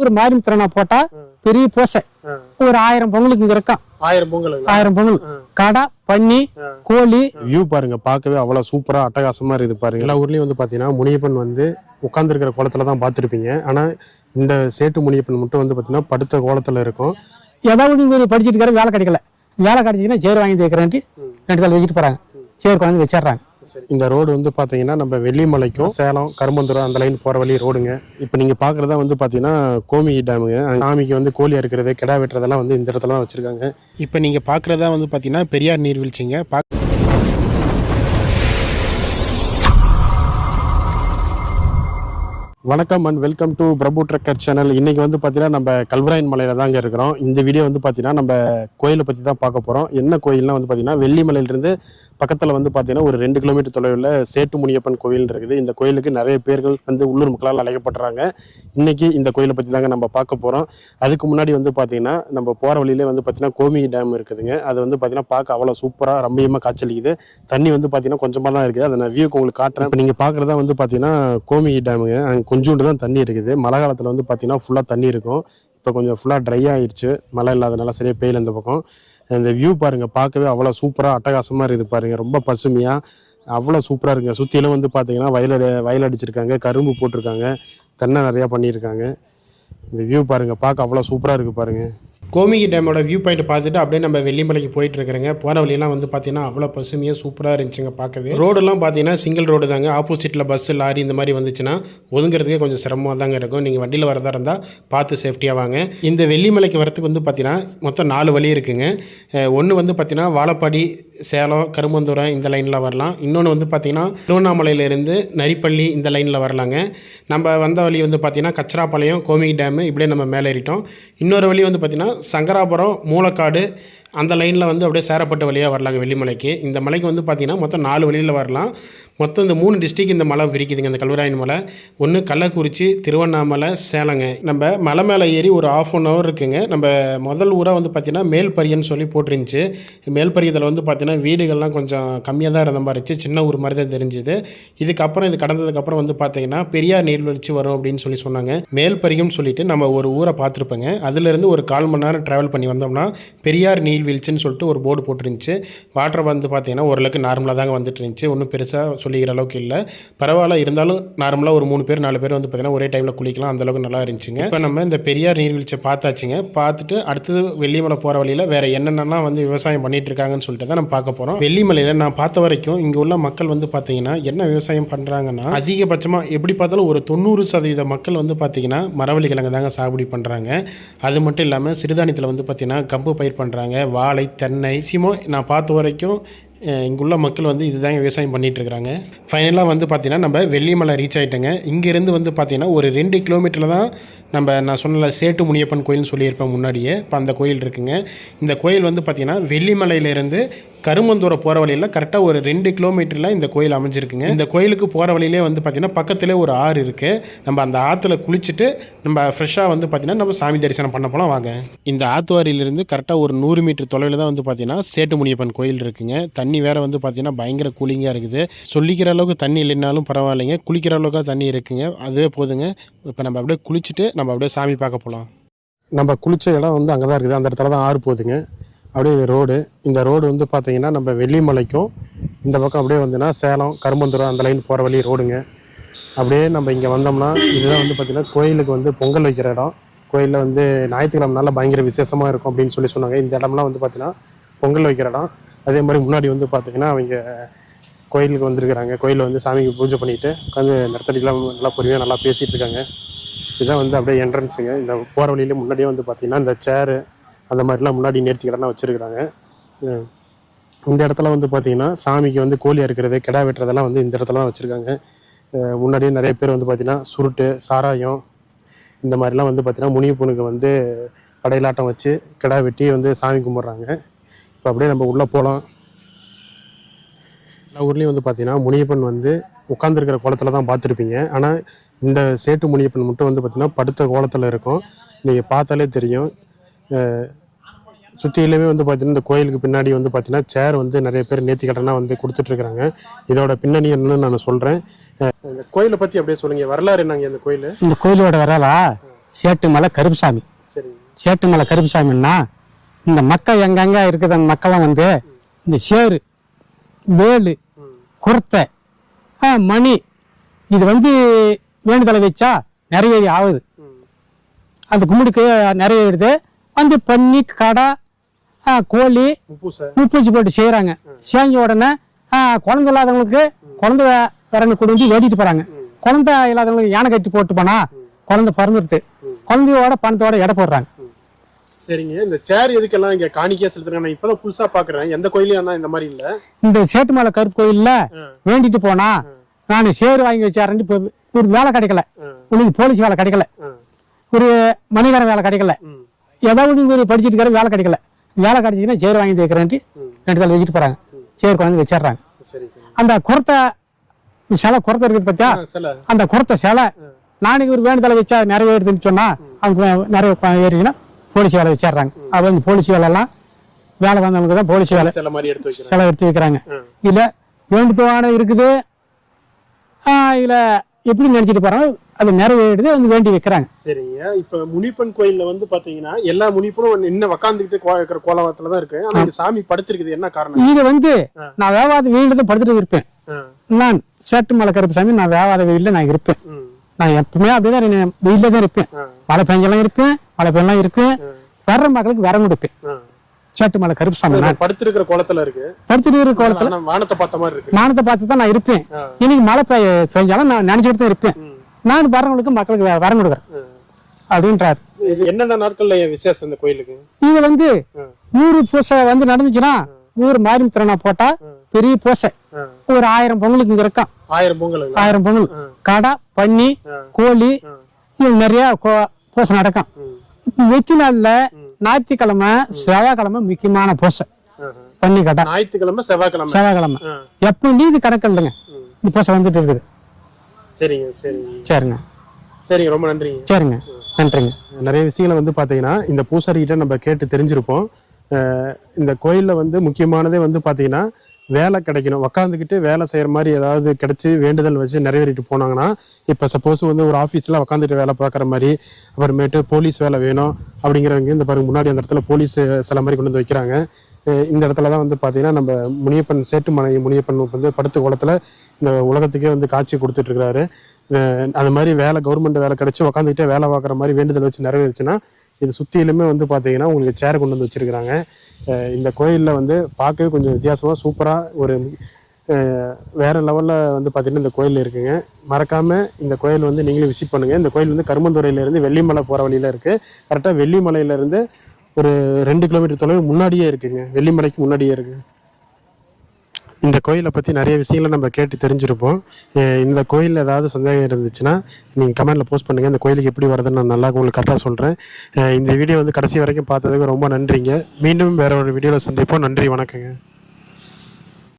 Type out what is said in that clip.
ஒரு மாரி திறனா போட்டா பெரிய பூசை. ஒரு ஆயிரம் பொங்கலுக்கு இங்க இருக்கான். ஆயிரம் பொங்கல். ஆயிரம் பொங்கல். கடை பன்னி கோழி. வியூ பாருங்க பார்க்கவே அவ்வளவு சூப்பரா அட்டகாசமா இருக்குது பாருங்க. எல்லா ஊர்லயும் வந்து பாத்தீங்கன்னா முனியப்பன் வந்து உட்கார்ந்துருக்கிற கோலத்துல தான் பார்த்திருப்பீங்க. ஆனா இந்த சேட்டு முனியப்பன் மட்டும் வந்து பாத்தீங்கன்னா படுத்த கோலத்துல இருக்கும். ஏதாவது ஒரு படிச்சுட்டு இருக்காரு வேலை கிடைக்கல. வேலை கிடைச்சிங்கன்னா சேர் வாங்கி தேக்கிறேன்ட்டு ரெண்டு தாள் வச்சுட்டு போறாங்க. சேர் கொண்டாந்து வச்சிடுறாங்க. இந்த ரோடு வந்து பாத்தீங்கன்னா நம்ம வெள்ளிமலைக்கும் சேலம் கரும்பந்துரம் அந்த லைன் போற வழி ரோடுங்க. இப்போ நீங்க பாக்குறதா வந்து பாத்தீங்கன்னா கோமி டேமுங்க சாமிக்கு வந்து கோழி அறுக்கிறது கிடா வெட்டுறதெல்லாம் வந்து இந்த இடத்துல தான் வச்சிருக்காங்க. இப்போ நீங்க பாக்குறதா வந்து பாத்தீங்கன்னா பெரியார் நீர்வீழ்ச்சிங்க. பா- வணக்கம் and welcome to Prabhu trucker channel இன்னைக்கு வந்து பார்த்தீங்கன்னா நம்ம கல்வராயன் மலையில தாங்க இருக்கிறோம். இந்த வீடியோ வந்து பார்த்தீங்கன்னா நம்ம கோயிலை பற்றி தான் பார்க்க போகிறோம் என்ன கோயில்னா வந்து பார்த்தீங்கன்னா வெள்ளிமலையிலிருந்து பக்கத்தில் வந்து பார்த்தீங்கன்னா ஒரு ரெண்டு கிலோமீட்டர் தொலைவில் சேட்டு முனியப்பன் கோயில் இருக்குது. இந்த கோயிலுக்கு நிறைய பேர்கள் வந்து உள்ளூர் மக்களால் அழைக்கப்படுறாங்க. இன்னைக்கு இந்த கோயிலை பற்றி தாங்க நம்ம பார்க்க போகிறோம் அதுக்கு முன்னாடி வந்து பார்த்தீங்கன்னா நம்ம போகிற வழியிலே வந்து பார்த்தீங்கன்னா கோமி டேம் இருக்குதுங்க. அது வந்து பார்த்தீங்கன்னா பார்க்க அவ்வளோ சூப்பராக ரம்மியமாக காய்ச்சலிக்குது தண்ணி வந்து பார்த்தீங்கன்னா கொஞ்சமாக தான் இருக்குது. அதை நான் வியூக்கு உங்களுக்கு காட்டுறேன். இப்போ நீங்கள் பார்க்குறதா வந்து பார்த்தீங்கன்னா கோமி டேமுங்க அங்கே கொஞ்சோண்டு தான் தண்ணி இருக்குது. மழை காலத்தில் வந்து பார்த்தீங்கன்னா ஃபுல்லாக தண்ணி இருக்கும். இப்போ கொஞ்சம் ஃபுல்லாக ட்ரை ஆயிடுச்சு மழை இல்லாதனால சரியாக பெயில் இந்த பக்கம். இந்த வியூ பாருங்கள் பார்க்கவே அவ்வளோ சூப்பராக அட்டகாசமாக இருக்குது பாருங்கள் ரொம்ப பசுமையாக அவ்வளோ சூப்பராக இருக்குங்க. சுற்றிலும் வந்து பார்த்தீங்கன்னா வயல் அடி- வயல் அடிச்சிருக்காங்க கரும்பு போட்டிருக்காங்க தென்னை நிறையா பண்ணியிருக்காங்க. இந்த வியூ பாருங்கள் பார்க்க அவ்வளோ சூப்பராக இருக்குது பாருங்கள் கோமிகி டேமோட வியூ பாயிண்ட் பார்த்துட்டு அப்படியே நம்ம வெள்ளிமலைக்கு போயிட்டு இருக்கிறேங்க போகிற வழியெல்லாம் வந்து பார்த்தீங்கன்னா அவ்வளோ பசுமையாக சூப்பராக இருந்துச்சுங்க பார்க்கவே. ரோடெல்லாம் பார்த்தீங்கன்னா சிங்கிள் ரோடு தாங்க. ஆப்போசிட்டில் பஸ் லாரி இந்த மாதிரி வந்துச்சுன்னா ஒதுங்கிறதுக்கே கொஞ்சம் சிரமமாக தாங்க இருக்கும். நீங்கள் வண்டியில் வரதா இருந்தால் பார்த்து சேஃப்டியாக வாங்க. இந்த வெள்ளிமலைக்கு வரத்துக்கு வந்து பார்த்தீங்கன்னா மொத்தம் நாலு வழி இருக்குங்க. ஒன்று வந்து பார்த்தீங்கன்னா வாழப்பாடி சேலம் கருமந்தூரம் இந்த லைனில் வரலாம். இன்னொன்று வந்து பார்த்தீங்கன்னா திருவண்ணாமலையிலேருந்து நரிப்பள்ளி இந்த லைனில் வரலாங்க. நம்ம வந்த வழி வந்து பார்த்தீங்கன்னா கச்சராப்பாளையம் கோமிகி டேமு இப்படியே நம்ம மேலே ஏறிட்டோம் இன்னொரு வழி வந்து பார்த்தீங்கன்னா சங்கராபுரம் மூலக்காடு அந்த லைனில் வந்து அப்படியே சேரப்பட்ட வழியாக வரலாங்க வெள்ளிமலைக்கு. இந்த மலைக்கு வந்து பார்த்திங்கன்னா மொத்தம் நாலு வழியில் வரலாம். மொத்தம் இந்த மூணு டிஸ்ட்ரிக் இந்த மலை பிரிக்குதுங்க இந்த கல்வராயன் மலை. ஒன்று கள்ளக்குறிச்சி திருவண்ணாமலை சேலங்க. நம்ம மலை மேலே ஏறி ஒரு ஆஃப் அன் ஹவர் இருக்குங்க. நம்ம முதல் ஊராக வந்து பார்த்திங்கன்னா மேல்பரியன்னு சொல்லி போட்டிருந்துச்சு. மேல்பரியத்தில் வந்து பார்த்தீங்கன்னா வீடுகள்லாம் கொஞ்சம் கம்மியாக தான் இருந்த மாதிரி இருந்துச்சு. சின்ன ஊர் மாதிரி தான் தெரிஞ்சுது. இதுக்கப்புறம் இது கடந்ததுக்கப்புறம் வந்து பார்த்தீங்கன்னா பெரியார் நீர்வீழ்ச்சி வரும் அப்படின்னு சொல்லி சொன்னாங்க. மேல்பரிகம்னு சொல்லிட்டு நம்ம ஒரு ஊரை பார்த்துருப்போங்க. அதுலேருந்து ஒரு கால் மணி நேரம் ட்ராவல் பண்ணி வந்தோம்னா பெரியார் நீர்வீழ்ச்சின்னு சொல்லிட்டு ஒரு போர்டு போட்டிருந்துச்சு. வாட்டர் வந்து பார்த்தீங்கன்னா ஓரளவுக்கு நார்மலாக தாங்க வந்துட்டு இருந்துச்சு. ஒன்றும் பெருசாக சொல்லிக்கிற அளவுக்கு இல்லை. பரவாயில்ல இருந்தாலும் நார்மலாக ஒரு மூணு பேர் நாலு பேர் வந்து பார்த்தீங்கன்னா ஒரே டைமில் குளிக்கலாம். அந்த அளவுக்கு நல்லா இருந்துச்சுங்க. இப்போ நம்ம இந்த பெரியார் நீர்வீழ்ச்சியை பார்த்தாச்சுங்க. பார்த்துட்டு அடுத்தது வெள்ளிமலை போகிற வழியில் வேறு என்னென்னலாம் வந்து விவசாயம் பண்ணிட்டு இருக்காங்கன்னு சொல்லிட்டு தான் நம்ம பார்க்க போகிறோம் வெள்ளிமலையில் நான் பார்த்த வரைக்கும் இங்கே உள்ள மக்கள் வந்து பார்த்தீங்கன்னா என்ன விவசாயம் பண்ணுறாங்கன்னா அதிகபட்சமாக எப்படி பார்த்தாலும் ஒரு தொண்ணூறு சதவீத மக்கள் வந்து பார்த்தீங்கன்னா மரவள்ளி கிழங்கு தாங்க சாகுபடி பண்ணுறாங்க அது மட்டும் இல்லாமல் சிறுதானியத்தில் வந்து பார்த்திங்கன்னா கம்பு பயிர் பண்ணுறாங்க வாழை தென்னை சிமோ நான் பார்த்த வரைக்கும் இங்குள்ள மக்கள் வந்து இதுதாங்க விவசாயம் பண்ணிகிட்ருக்குறாங்க ஃபைனலாக வந்து பார்த்தீங்கன்னா நம்ம வெள்ளிமலை ரீச் ஆகிட்டேங்க இங்கேருந்து வந்து பார்த்திங்கன்னா ஒரு ரெண்டு கிலோமீட்டரில் தான் நம்ம நான் சொன்னல சேட்டு முனியப்பன் கோயில்னு சொல்லியிருப்பேன் முன்னாடியே. இப்போ அந்த கோயில் இருக்குங்க. இந்த கோயில் வந்து பார்த்திங்கன்னா வெள்ளிமலையிலேருந்து கருமந்தூரம் போகிற வழியில் கரெக்டாக ஒரு ரெண்டு கிலோமீட்டரில் இந்த கோயில் அமைஞ்சிருக்குங்க. இந்த கோயிலுக்கு போகிற வழியிலே வந்து பார்த்தீங்கன்னா பக்கத்துலேயே ஒரு ஆறு இருக்குது நம்ம அந்த ஆற்றுல குளிச்சுட்டு நம்ம ஃப்ரெஷ்ஷாக வந்து பார்த்தீங்கன்னா நம்ம சாமி தரிசனம் பண்ண போகலாம் வாங்க. இந்த ஆத்துவாரியிலிருந்து கரெக்டாக ஒரு நூறு மீட்டர் தொலைவில் தான் வந்து பார்த்தீங்கன்னா சேட்டு முனியப்பன் கோயில் இருக்குங்க. தண்ணி வேறு வந்து பார்த்தீங்கன்னா பயங்கர கூலிங்காக இருக்குது. சொல்லிக்கிற அளவுக்கு தண்ணி இல்லைனாலும் பரவாயில்லைங்க. குளிக்கிற அளவுக்கு தண்ணி இருக்குங்க. அதுவே போதுங்க. இப்போ நம்ம அப்படியே குளிச்சுட்டு நம்ம அப்படியே சாமி பார்க்க போகலாம் நம்ம குளித்த இடம் வந்து அங்கே தான் இருக்குது. அந்த இடத்துல தான் ஆறு போகுதுங்க. அப்படியே இது ரோடு. இந்த ரோடு வந்து பார்த்தீங்கன்னா நம்ம வெள்ளிமலைக்கும் இந்த பக்கம் அப்படியே வந்துன்னா சேலம் கரும்பந்துரம் அந்த லைன் போகிற வழி ரோடுங்க. அப்படியே நம்ம இங்கே வந்தோம்னா இதுதான் வந்து பார்த்திங்கன்னா கோயிலுக்கு வந்து பொங்கல் வைக்கிற இடம். கோயிலில் வந்து ஞாயிற்றுக்கிழமை நாளில் பயங்கர விசேஷமாக இருக்கும் அப்படின்னு சொல்லி சொன்னாங்க. இந்த இடம்லாம் வந்து பார்த்தீங்கன்னா பொங்கல் வைக்கிற இடம். அதே மாதிரி முன்னாடி வந்து பார்த்திங்கன்னா அவங்க கோயிலுக்கு வந்திருக்கிறாங்க. கோயிலில் வந்து சாமிக்கு பூஜை பண்ணிவிட்டு உட்காந்து நிறுத்தடிலாம் நல்லா பொறுமையாக நல்லா பேசிகிட்டு இருக்காங்க. இதுதான் வந்து அப்படியே என்ட்ரன்ஸுங்க இந்த போகிற வழியிலே முன்னாடியே வந்து பார்த்திங்கன்னா இந்த சேரு அந்த மாதிரிலாம் முன்னாடி நிறுத்திக்கிடலாம் வச்சுருக்குறாங்க. இந்த இடத்துல வந்து பார்த்தீங்கன்னா சாமிக்கு வந்து கோழி அறுக்கிறது கிடா வெட்டுறதெல்லாம் வந்து இந்த இடத்துல தான் வச்சுருக்காங்க முன்னாடியே நிறைய பேர் வந்து பார்த்திங்கன்னா சுருட்டு சாராயம் இந்த மாதிரிலாம் வந்து பார்த்தீங்கன்னா முனியப்பனுக்கு வந்து படையலாட்டம் வச்சு கிடா வெட்டி வந்து சாமி கும்பிட்றாங்க. இப்போ அப்படியே நம்ம உள்ளே போகலாம் எல்லா ஊர்லேயும் வந்து பார்த்திங்கன்னா முனியப்பன் வந்து உட்காந்துருக்கிற கோலத்தில் தான் பார்த்துருப்பீங்க ஆனால் இந்த சேட்டு முனியப்பன் மட்டும் வந்து பார்த்திங்கன்னா படுத்த கோலத்தில் இருக்கும். நீங்கள் பார்த்தாலே தெரியும். சுற்றிலுமே வந்து பார்த்தீங்கன்னா இந்த கோயிலுக்கு பின்னாடி வந்து பார்த்தீங்கன்னா சேர் வந்து நிறைய பேர் நேர்த்தி கடனாக வந்து கொடுத்துட்ருக்குறாங்க. இதோட பின்னணி என்னன்னு நான் சொல்கிறேன் இந்த கோயிலை பற்றி அப்படியே சொல்லுங்கள் வரலாறு என்னங்க இந்த கோயில்? இந்த கோயிலோட வரலா? சேட்டுமலை கருப்புசாமி. சேட்டுமலை கருப்புசாமின்னா இந்த மக்கள் எங்கெங்க இருக்குது அந்த மக்கள்லாம் வந்து இந்த சேரு வேலு குர்த்தை ஆ, மணி இது வந்து வேண்டுதலை வச்சா நிறைவேறி ஆகுது. அந்த கும்பிடுக்கு நிறைவேறுது. வந்து பன்னி கடை கோழி உப்புசை பூப்பூச்சி போட்டு செய்கிறாங்க செஞ்ச உடனே குழந்தை இல்லாதவங்களுக்கு குழந்தை வரங்க கொண்டு வந்து வேடிட்டு போகிறாங்க குழந்தை இல்லாதவங்களுக்கு யானை கட்டி போட்டு போனா குழந்தை பிறந்துருது. குழந்தையோட பணத்தோட எடை போடுறாங்க. சரிங்க. இந்த சேர் எதுக்கெல்லாம் இங்க காணிக்கையா செலுத்துறாங்க? நான் இப்பதான் புதுசா பாக்குறேன். எந்த கோயிலையும் இந்த மாதிரி இல்ல? இந்த சேட்டுமலை கருப்பு கோயில்ல. வேண்டிட்டு போனா நான் சேரு வாங்கி வச்சாரன்ட்டு இப்போ ஒரு வேலை கிடைக்கல. உனக்கு போலீஸ் வேலை கிடைக்கல. ஒரு மணிகரம் வேலை கிடைக்கல. ஏதாவது நீங்க ஒரு படிச்சுட்டு வேலை கிடைக்கல. வேலை கிடைச்சிங்கன்னா சேர் வாங்கி வைக்கிறேன்ட்டு ரெண்டு தலை வச்சுட்டு போறாங்க. சேர் கொண்டாந்து வச்சிடுறாங்க. அந்த குரத்தை சிலை குரத்தை இருக்குது பார்த்தியா அந்த குரத்தை சிலை நாளைக்கு ஒரு வேண்டுதலை வச்சா நிறைவேறுதுன்னு சொன்னா அவங்க நிறைய ஏறிச்சுன்னா போலீஸ் வேலை வச்சிடுறாங்க. அது வந்து போலீஸ் வேலைலாம் வேலை வந்தவங்களுக்கு தான் போலீஸ் வேலை. சில மாதிரி எடுத்து வைக்கிறேன் சிலை எடுத்து வைக்கிறாங்க. ஆ. இதுல வேண்டுதவான இருக்குது. இதுல எப்படி நினைச்சிட்டு போறாங்க அது நிறைவேறுது அது வேண்டி வைக்கிறாங்க. சரிங்க. இப்ப முனிப்பன் கோயில்ல வந்து பாத்தீங்கன்னா எல்லா முனிப்பனும் இன்னும் உக்காந்துக்கிட்டு இருக்கிற கோலவத்துல தான் இருக்கு. ஆனா இங்க சாமி படுத்திருக்குது. என்ன காரணம்? இது வந்து. நான் வேவாத தான் படுத்துட்டு இருப்பேன். நான் சேட்டு மலை கருப்புசாமி நான் வேவாத வீட்டில் நான் இருப்பேன். நான் எப்பவுமே அப்படிதான் வீட்டில் தான் இருப்பேன். மழை பெஞ்செல்லாம் இருப்பேன் மழை பெஞ்செல்லாம் இருக்கும் வர்ற மக்களுக்கு வரம் கொடுப்பேன். ஆ. சேட்டு மலை கருப்புசாமி படுத்திருக்கிற கோலத்துல இருக்கு. படுத்துட்டு இருக்கிற கோலத்தில் வானத்தை பார்த்த மாதிரி இருக்கு. மானத்தை பார்த்து தான் நான் இருப்பேன். இன்னைக்கு மழை பெய்ய பெஞ்சாலும் நான் நினைச்சிட்டு தான் இருப்பேன். நான் வர்றவங்களுக்கு மக்களுக்கு வரம் கொடுக்குறேன். அப்படின்றாரு. என்னென்ன நாட்கள்ல விசேஷம் இந்த கோயிலுக்கு? இது வந்து. ஊரு பூசை வந்து நடந்துச்சுன்னா ஊர் மாரி திறனா போட்டா பெரிய பூசை. ஒரு ஆயிரம் பொங்கலுக்கு இங்க இருக்கான். ஆயிரம் பொங்கல் ஆயிரம் பொங்கல். கடை பன்னி. கோழி. இது நிறைய பூசை நடக்கும். வெத்தி நாள்ல ஞாயிற்றுக்கிழமை செவ்வாய்க்கிழமை முக்கியமான பூசை. பன்னி கடை. ஞாயிற்றுக்கிழமை செவ்வாய்க்கிழமை. செவ்வாய்க்கிழமை. ஆ. எப்போ இது கணக்கு இல்லைங்க. இந்த பூசை வந்துட்டு இருக்குது. சரிங்க சரிங்க. சரிங்க. சரிங்க ரொம்ப நன்றிங்க. சரிங்க. நன்றிங்க. நிறைய விஷயங்களை வந்து பார்த்தீங்கன்னா இந்த பூசாரிகிட்ட நம்ம கேட்டு தெரிஞ்சிருப்போம். இந்த கோயிலில் வந்து முக்கியமானதே வந்து பார்த்தீங்கன்னா வேலை கிடைக்கணும். உக்காந்துக்கிட்டு வேலை செய்கிற மாதிரி ஏதாவது கிடைச்சி வேண்டுதல் வச்சு நிறைவேறிட்டு போனாங்கன்னா இப்போ சப்போஸ் வந்து ஒரு ஆஃபீஸில் உக்காந்துட்டு வேலை பார்க்குற மாதிரி அப்புறமேட்டு போலீஸ் வேலை வேணும் அப்படிங்கிறவங்க இந்த பாருங்க முன்னாடி அந்த இடத்துல போலீஸ் சில மாதிரி கொண்டு வந்து வைக்கிறாங்க. இந்த இடத்துல தான் வந்து பார்த்தீங்கன்னா நம்ம முனியப்பன் சேட்டுமலை முனியப்பன் வந்து படுத்த குளத்துல இந்த உலகத்துக்கே வந்து காட்சி கொடுத்துட்ருக்கிறாரு. அந்த மாதிரி வேலை கவர்மெண்ட் வேலை கிடச்சி உக்காந்துக்கிட்டே வேலை பார்க்குற மாதிரி வேண்டுதல் வச்சு நிறைவேறுச்சுன்னா இது சுற்றிலுமே வந்து பார்த்தீங்கன்னா உங்களுக்கு சேர் கொண்டு வந்து வச்சிருக்கிறாங்க. இந்த கோயிலில் வந்து பார்க்கவே கொஞ்சம் வித்தியாசமாக சூப்பராக ஒரு வேறு லெவலில் வந்து பார்த்தீங்கன்னா இந்த கோயில் இருக்குங்க. மறக்காமல் இந்த கோயில் வந்து நீங்களும் விசிட் பண்ணுங்கள் இந்த கோயில் வந்து கருமந்துறையிலேருந்து வெள்ளிமலை போகிற வழியில் இருக்குது கரெக்டாக வெள்ளிமலையிலேருந்து ஒரு ரெண்டு கிலோமீட்டர் தொலைவு முன்னாடியே இருக்குங்க. வெள்ளிமலைக்கு முன்னாடியே இருக்குது இந்த கோயிலை பற்றி நிறைய விஷயங்களை நம்ம கேட்டு தெரிஞ்சிருப்போம். இந்த கோயிலில் ஏதாவது சந்தேகம் இருந்துச்சுன்னா நீங்கள் கமெண்ட்டில் போஸ்ட் பண்ணுங்கள் இந்த கோயிலுக்கு எப்படி வருதுன்னு நான் நல்லா உங்களுக்கு கரெக்டாக சொல்கிறேன் இந்த வீடியோ வந்து கடைசி வரைக்கும் பார்த்ததுக்கு ரொம்ப நன்றிங்க. மீண்டும் வேற ஒரு வீடியோவில் சந்திப்போம். நன்றி வணக்கங்க.